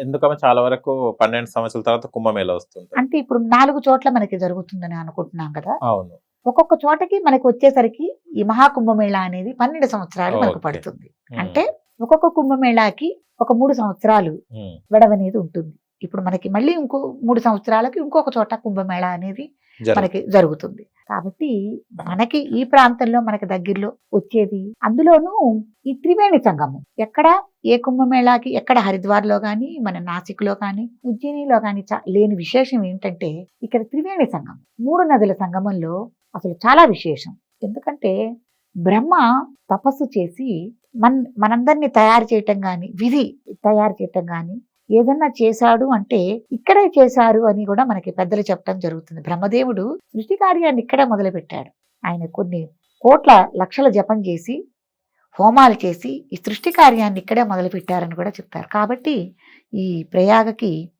ఎందుకమ్మా చాలా వరకు పన్నెండు సంవత్సరాల తర్వాత కుంభమేళ వస్తుంది. అంటే ఇప్పుడు నాలుగు చోట్ల మనకి జరుగుతుందని అనుకుంటున్నాం కదా? అవును. ఒక్కొక్క చోటకి మనకి వచ్చేసరికి ఈ మహాకుంభమేళా అనేది పన్నెండు సంవత్సరాలు మనకు. పడుతుంది. అంటే ఒక్కొక్క కుంభమేళాకి ఒక మూడు సంవత్సరాలు అనేది ఉంటుంది. ఇప్పుడు మనకి మళ్ళీ ఇంకో మూడు సంవత్సరాలకి ఇంకొక చోట కుంభమేళా అనేది మనకి జరుగుతుంది. కాబట్టి మనకి ఈ ప్రాంతంలో మనకి దగ్గరలో వచ్చేది. అందులోనూ ఈ త్రివేణి సంగమం. ఎక్కడ ఏ కుంభమేళాకి ఎక్కడ హరిద్వార్లో కానీ మన నాసిక్లో కానీ ఉజ్జయినిలో కానీ లేని విశేషం ఏంటంటే ఇక్కడ త్రివేణి సంగమం. మూడు నదుల సంగమంలో అసలు చాలా విశేషం. ఎందుకంటే బ్రహ్మ తపస్సు చేసి మన్ మనందరినీ తయారు చేయటం కానీ విధి తయారు చేయటం కానీ ఏదన్నా చేశాడు అంటే ఇక్కడే చేశారు అని కూడా మనకి పెద్దలు చెప్పడం జరుగుతుంది. బ్రహ్మదేవుడు సృష్టి కార్యాన్ని ఇక్కడే మొదలుపెట్టాడు. ఆయన కొన్ని కోట్ల లక్షల జపం చేసి హోమాలు చేసి ఈ సృష్టి కార్యాన్ని ఇక్కడే మొదలుపెట్టారని కూడా చెప్తారు కాబట్టి ఈ ప్రయాగకి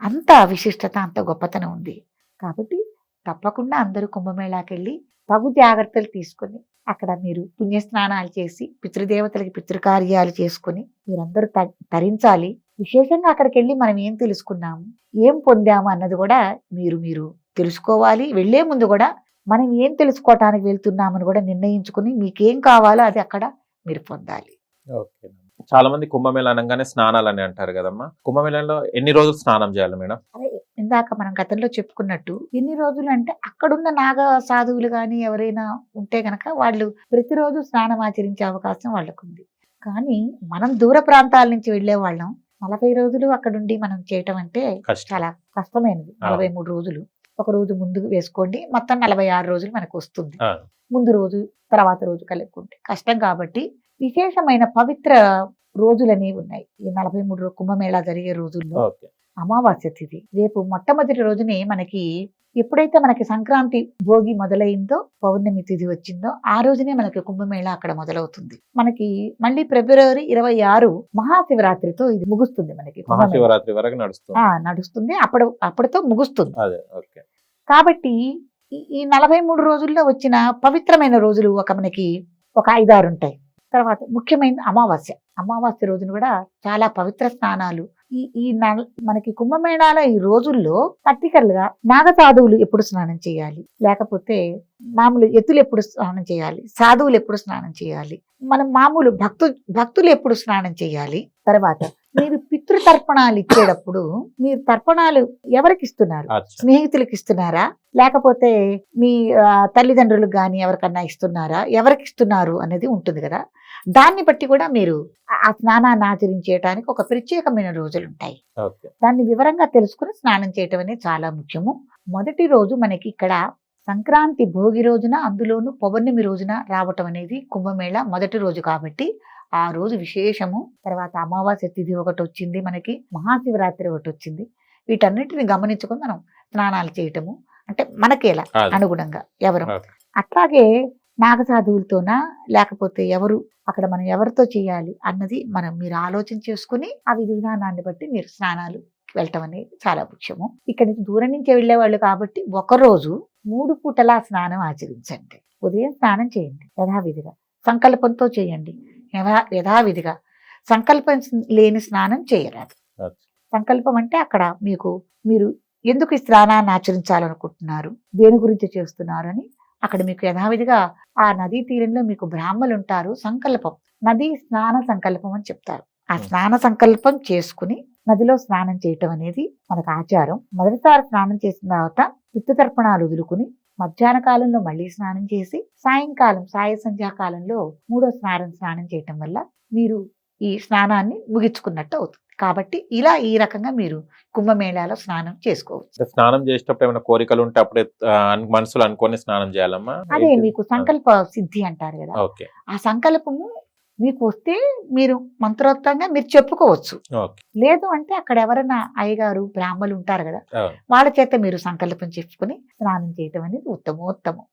అంత విశిష్టత అంత గొప్పతనం ఉంది. కాబట్టి తప్పకుండా అందరూ కుంభమేళాకి వెళ్ళి తగు జాగ్రత్తలు తీసుకొని అక్కడ మీరు పుణ్యస్నానాలు చేసి పితృదేవతలకి పితృకార్యాలు చేసుకొని మీరందరూ త- తరించాలి. విశేషంగా అక్కడికి వెళ్ళి మనం ఏం తెలుసుకున్నాము? ఏం పొందాము అన్నది కూడా మీరు మీరు తెలుసుకోవాలి. వెళ్ళే ముందు కూడా మనం ఏం తెలుసుకోవటానికి వెళ్తున్నామని కూడా నిర్ణయించుకుని మీకేం కావాలో అది అక్కడ మీరు పొందాలి. ఓకే. చాలా మంది కుంభమేళ అనగానే స్నానాలు అని అంటారు కదమ్మా. కుంభమేళలో ఎన్ని రోజులు స్నానం చేయాలి మేడం? అదే ఇందాక మనం గతంలో చెప్పుకున్నట్టు ఎన్ని రోజులు అంటే అక్కడున్న నాగ సాధువులు కానీ ఎవరైనా ఉంటే గనక వాళ్ళు ప్రతిరోజు స్నానం ఆచరించే అవకాశం వాళ్ళకు ఉంది కానీ మనం దూర ప్రాంతాల నుంచి వెళ్ళే వాళ్ళం. నలభై రోజులు అక్కడుండి మనం చేయటం అంటే చాలా కష్టమైనది. నలభై మూడు రోజులు. ఒక రోజు ముందు వేసుకోండి. మొత్తం నలభై ఆరు రోజులు మనకు వస్తుంది. ముందు రోజు తర్వాత రోజు కలుపుకుంటే కష్టం కాబట్టి విశేషమైన పవిత్ర రోజులు అనేవి ఉన్నాయి. ఈ నలభై మూడు కుంభమేళా జరిగే రోజుల్లో. అమావాస్య తిథి రేపు మొట్టమొదటి రోజునే మనకి ఎప్పుడైతే మనకి సంక్రాంతి భోగి మొదలైందో పౌర్ణమి తిథి వచ్చిందో ఆ రోజునే మనకి కుంభమేళా అక్కడ మొదలవుతుంది. మనకి మళ్ళీ ఫిబ్రవరి ఇరవై ఆరు మహాశివరాత్రితో ఇది ముగుస్తుంది మనకి. మహాశివరాత్రి వరకు నడుస్తుంది. ఆ నడుస్తుంది. అప్పుడు అప్పటితో ముగుస్తుంది. కాబట్టి ఈ- ఈ నలభై మూడు రోజుల్లో వచ్చిన పవిత్రమైన రోజులు ఒక మనకి ఒక ఐదారు ఉంటాయి. తర్వాత ముఖ్యమైన అమావాస్య. అమావాస్య రోజున కూడా చాలా పవిత్ర స్నానాలు ఈ ఈ మనకి కుంభమేళాల ఈ రోజుల్లో పర్టికల్గా నాగసాధువులు ఎప్పుడు స్నానం చేయాలి? లేకపోతే మామూలు ఎత్తులు ఎప్పుడు స్నానం చేయాలి? సాధువులు ఎప్పుడు స్నానం చేయాలి? మనం మామూలు భక్తు భక్తులు ఎప్పుడు స్నానం చేయాలి? తర్వాత మీరు పితృతర్పణాలు ఇచ్చేటప్పుడు మీరు తర్పణాలు ఎవరికి ఇస్తున్నారు. స్నేహితులకు ఇస్తున్నారా? లేకపోతే మీ తల్లిదండ్రులకు కానీ ఎవరికన్నా ఇస్తున్నారా? ఎవరికి ఇస్తున్నారు అనేది ఉంటుంది కదా? దాన్ని బట్టి కూడా మీరు ఆ- స్నానాన్ని ఆచరించేయడానికి ఒక ప్రత్యేకమైన రోజులు ఉంటాయి. దాన్ని వివరంగా తెలుసుకుని స్నానం చేయటం అనేది చాలా ముఖ్యము. మొదటి రోజు మనకి ఇక్కడ సంక్రాంతి భోగి రోజున అందులోనూ పౌర్ణమి రోజున రావటం అనేది కుంభమేళ మొదటి రోజు కాబట్టి ఆ రోజు విశేషము. తర్వాత అమావాస్య తిథి ఒకటి వచ్చింది మనకి మహాశివరాత్రి ఒకటి వచ్చింది. వీటన్నిటిని గమనించుకొని మనం స్నానాలు చేయటము. అంటే మనకి ఎలా. అనుగుణంగా ఎవరు. అట్లాగే నాగసాధువులతోనా? లేకపోతే ఎవరు? అక్కడ మనం ఎవరితో చేయాలి అన్నది మనం మీరు ఆలోచన చేసుకుని ఆ విధి విధానాన్ని బట్టి మీరు స్నానాలు వెళ్ళటం అనేది చాలా ముఖ్యము. ఇక్కడి నుంచి దూరం నుంచి వెళ్ళేవాళ్ళు కాబట్టి ఒక రోజు మూడు పూటలా స్నానం ఆచరించండి. ఉదయం స్నానం చేయండి యథావిధిగా. సంకల్పంతో చేయండి. యథా యథావిధిగా. సంకల్పం లేని స్నానం చేయరాదు. సంకల్పం అంటే అక్కడ మీకు మీరు ఎందుకు ఈ స్నానాన్ని ఆచరించాలనుకుంటున్నారు? దేని గురించి చేస్తున్నారు అని అక్కడ మీకు యథావిధిగా ఆ నదీ తీరంలో మీకు బ్రాహ్మలు ఉంటారు సంకల్పం. నది స్నాన సంకల్పం అని చెప్తారు. ఆ. స్నాన సంకల్పం చేసుకుని నదిలో స్నానం చేయటం అనేది మనకు ఆచారం. మొదటిసారి స్నానం చేసిన తర్వాత పితృతర్పణాలు వదులుకుని మధ్యాహ్న కాలంలో మళ్ళీ స్నానం చేసి సాయంకాలం సాయ సంధ్యాకాలంలో మూడో స్నానం స్నానం చేయటం వల్ల మీరు ఈ స్నానాన్ని ముగించుకున్నట్టు అవుతుంది. కాబట్టి ఇలా ఈ రకంగా మీరు కుంభమేళాలో స్నానం చేసుకోవచ్చు. స్నానం చేసేటప్పుడు ఏమైనా కోరికలు ఉంటే అప్పుడే మనసులో అనుకొని స్నానం చేయాలమ్మా? అదే? మీకు సంకల్ప సిద్ధి అంటారు కదా. ఆ సంకల్పము మీకు వస్తే మీరు మంత్రోక్తంగా మీరు చెప్పుకోవచ్చు. లేదు అంటే అక్కడ ఎవరైనా అయ్యగారు బ్రాహ్మలు ఉంటారు కదా. వాళ్ళ చేత మీరు సంకల్పం చెప్పుకొని స్నానం చేయటం అనేది ఉత్తమోత్తమం.